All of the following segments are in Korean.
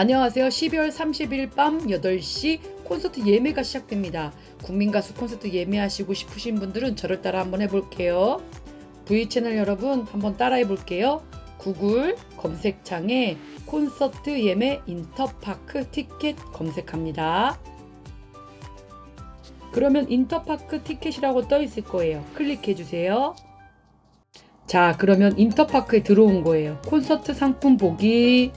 안녕하세요. 12월 30일 밤 8시 콘서트 예매가 시작됩니다. 국민가수 콘서트 예매하시고 싶으신 분들은 저를 따라 한번 해볼게요. V 채널 여러분 한번 따라해 볼게요. 구글 검색창에 콘서트 예매 인터파크 티켓 검색합니다. 그러면 인터파크 티켓이라고 떠 있을 거예요. 클릭해 주세요. 자, 그러면 인터파크에 들어온 거예요. 콘서트 상품 보기.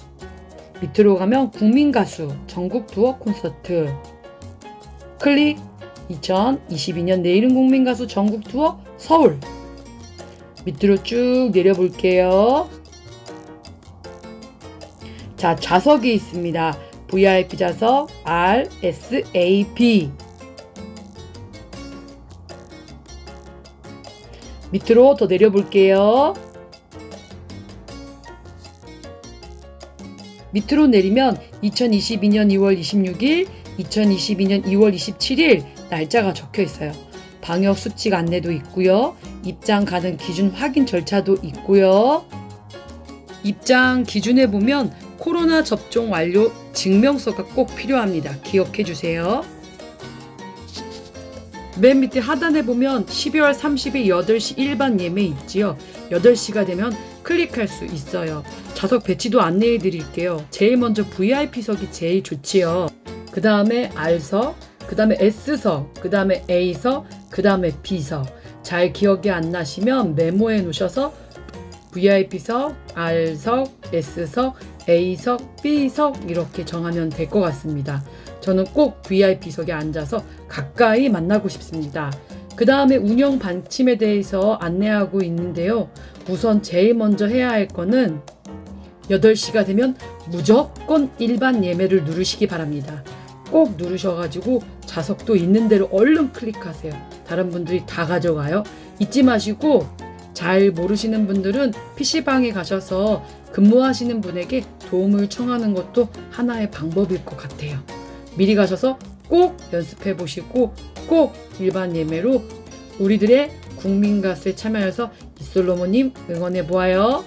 밑으로 가면 국민 가수 전국 투어 콘서트. 클릭. 2022년 내일은 국민 가수 전국 투어 서울. 밑으로 쭉 내려볼게요. 자, 좌석이 있습니다. VIP 좌석 R, S, A, B. 밑으로 더 내려볼게요. 밑으로 내리면 2022년 2월 26일, 2022년 2월 27일 날짜가 적혀 있어요. 방역 수칙 안내도 있고요. 입장 가능 기준 확인 절차도 있고요. 입장 기준에 보면 코로나 접종 완료 증명서가 꼭 필요합니다. 기억해 주세요. 맨 밑에 하단에 보면 12월 30일 8시 일반 예매 있지요. 8시가 되면 클릭할 수 있어요. 좌석 배치도 안내해 드릴게요. 제일 먼저 VIP석이 제일 좋지요. 그 다음에 R석, 그 다음에 S석, 그 다음에 A석, 그 다음에 B석. 잘 기억이 안 나시면 메모해 놓으셔서 VIP석, R석, S석, A석, B석 이렇게 정하면 될 것 같습니다. 저는 꼭 VIP석에 앉아서 가까이 만나고 싶습니다. 그 다음에 운영 방침에 대해서 안내하고 있는데요. 우선 제일 먼저 해야 할 거는 8시가 되면 무조건 일반 예매를 누르시기 바랍니다. 꼭 누르셔가지고 좌석도 있는 대로 얼른 클릭하세요. 다른 분들이 다 가져가요. 잊지 마시고 잘 모르시는 분들은 PC방에 가셔서 근무하시는 분에게 도움을 청하는 것도 하나의 방법일 것 같아요. 미리 가셔서 꼭 연습해 보시고 꼭 일반 예매로 우리들의 국민가스에 참여해서 이솔로모님 응원해 보아요.